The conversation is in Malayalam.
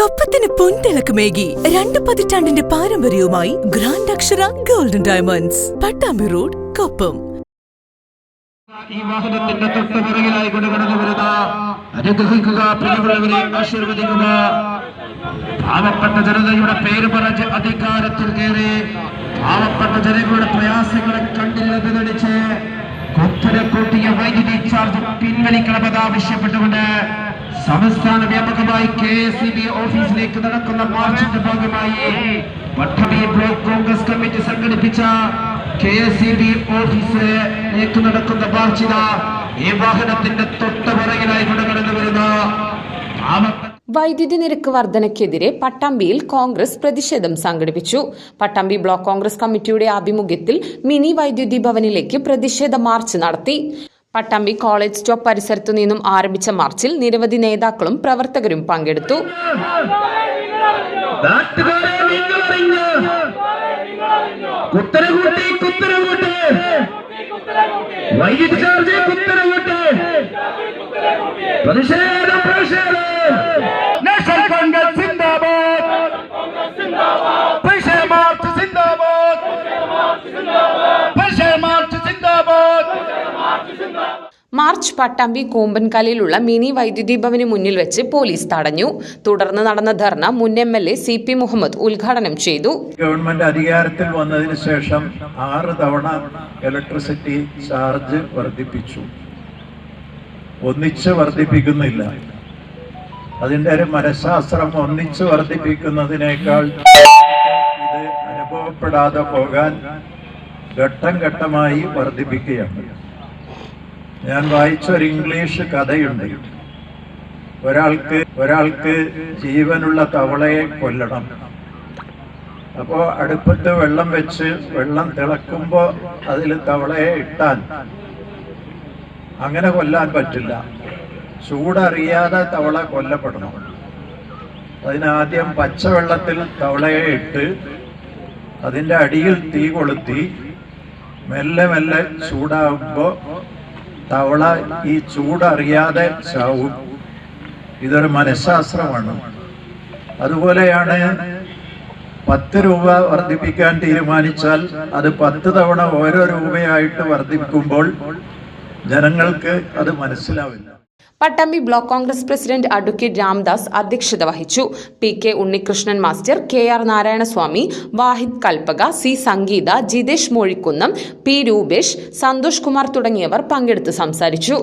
കൊപ്പത്തിന് പൊൻതിളക്കമേകി രണ്ട് പതിറ്റാണ്ടിന്റെ പാരമ്പര്യവുമായി grand Akshara golden diamonds Pattambi road Koppam. ഈ വാഹനത്തിന്റെ തൊട്ട് പിറകിലായി കൊണ്ട് കടന്നു വരുന്ന അനുഗ്രഹിക്കുക പ്രിയമുള്ളവരെ ആശീർവദിക്കുക. പാവപ്പെട്ട ജനതയുടെ പേര് പറഞ്ഞ് അധികാരത്തിൽ കയറി പാവപ്പെട്ട ജനങ്ങളുടെ പ്രയാസങ്ങളെ കണ്ടില്ലെന്ന് കുത്തര കൂട്ടിയ വൈദ്യുതി ചാർജ് പിൻവലിക്കണമെന്ന് ആവശ്യപ്പെട്ടുകൊണ്ട് സംസ്ഥാന വ്യാപകമായി കെ എസ് ഇ ബി ഓഫീസിലേക്ക് നടക്കുന്ന മാർച്ചിന്റെ ഭാഗമായി പട്ടണി ബ്ലോക്ക് കോൺഗ്രസ് കമ്മിറ്റി സംഘടിപ്പിച്ച കെ എസ് ഇ ബി ഓഫീസിലേക്ക് നടക്കുന്ന മാർച്ചിത ഈ വാഹനത്തിന്റെ തൊട്ടുപുറകിലായി തുടങ്ങുന്നത് വരുന്ന വൈദ്യുതി നിരക്ക് വർധനയ്ക്കെതിരെ പട്ടാമ്പിയിൽ കോൺഗ്രസ് പ്രതിഷേധം സംഘടിപ്പിച്ചു. പട്ടാമ്പി ബ്ലോക്ക് കോൺഗ്രസ് കമ്മിറ്റിയുടെ ആഭിമുഖ്യത്തിൽ മിനി വൈദ്യുതി ഭവനിലേക്ക് പ്രതിഷേധ മാർച്ച് നടത്തി. പട്ടാമ്പി കോളേജ് സ്റ്റോപ്പ് പരിസരത്തു നിന്നും ആരംഭിച്ച മാർച്ചിൽ നിരവധി നേതാക്കളും പ്രവർത്തകരും പങ്കെടുത്തു. പ്രതിഷേധം സിന്ദാബാദ് പ്രതിഷേധ മാർച്ച് സിന്ദാബാദ് മാർച്ച് പട്ടാമ്പി കൂമ്പൻകലയിലുള്ള മിനി വൈദ്യുതി ഭവന് മുന്നിൽ വെച്ച് പോലീസ് തടഞ്ഞു. തുടർന്ന് നടന്ന ധർണ മുൻ M L A C P Muhammad ഉദ്ഘാടനം ചെയ്തു. ഗവൺമെന്റ് അധികാരത്തിൽ വന്നതിന് ശേഷം ആറ് തവണ ഇലക്ട്രിസിറ്റി ചാർജ് വർദ്ധിപ്പിച്ചു. ഒന്നിച്ച് വർദ്ധിപ്പിക്കുന്നില്ല. അതിന്റെ ഒരു മനഃശാസ്ത്രം ഒന്നിച്ച് വർദ്ധിപ്പിക്കുന്നതിനേക്കാൾ ഇത് അനുഭവപ്പെടാതെ പോകാൻ ഘട്ടം ഘട്ടമായി വർദ്ധിപ്പിക്കുകയാണ്. ഞാൻ വായിച്ച ഒരു ഇംഗ്ലീഷ് കഥയുണ്ട്. ഒരാൾക്ക് ഒരാൾക്ക് ജീവനുള്ള തവളയെ കൊല്ലണം. അപ്പോ അടുപ്പത്ത് വെള്ളം വെച്ച് വെള്ളം തിളക്കുമ്പോ അതിൽ തവളയെ ഇട്ടാൻ. അങ്ങനെ കൊല്ലാൻ പറ്റില്ല. ചൂടറിയാതെ തവള കൊല്ലപ്പെടണം. അതിനാദ്യം പച്ചവെള്ളത്തിൽ തവളയെ ഇട്ട് അതിന്റെ അടിയിൽ തീ കൊളുത്തി മെല്ലെ മെല്ലെ ചൂടാകുമ്പോ തവള ഈ ചൂടറിയാതെ ചാവും. ഇതൊരു മനഃശാസ്ത്രമാണ്. അതുപോലെയാണ് പത്ത് രൂപ വർദ്ധിപ്പിക്കാൻ തീരുമാനിച്ചാൽ അത് പത്ത് തവണ ഓരോ രൂപയായിട്ട് വർദ്ധിപ്പിക്കുമ്പോൾ ജനങ്ങൾക്ക് അത് മനസ്സിലാവില്ല. Pattambi block Congress president advocate Ramdas അധ്യക്ഷത വഹിച്ചു. P K Unnikrishnan master K R Narayanaswamy Wahid Kalpaka C Sangeetha Jithesh Mozhikkunnam P Rupesh Santhosh Kumar തുടങ്ങിയവർ പങ്കെടുത്ത് സംസാരിച്ചു.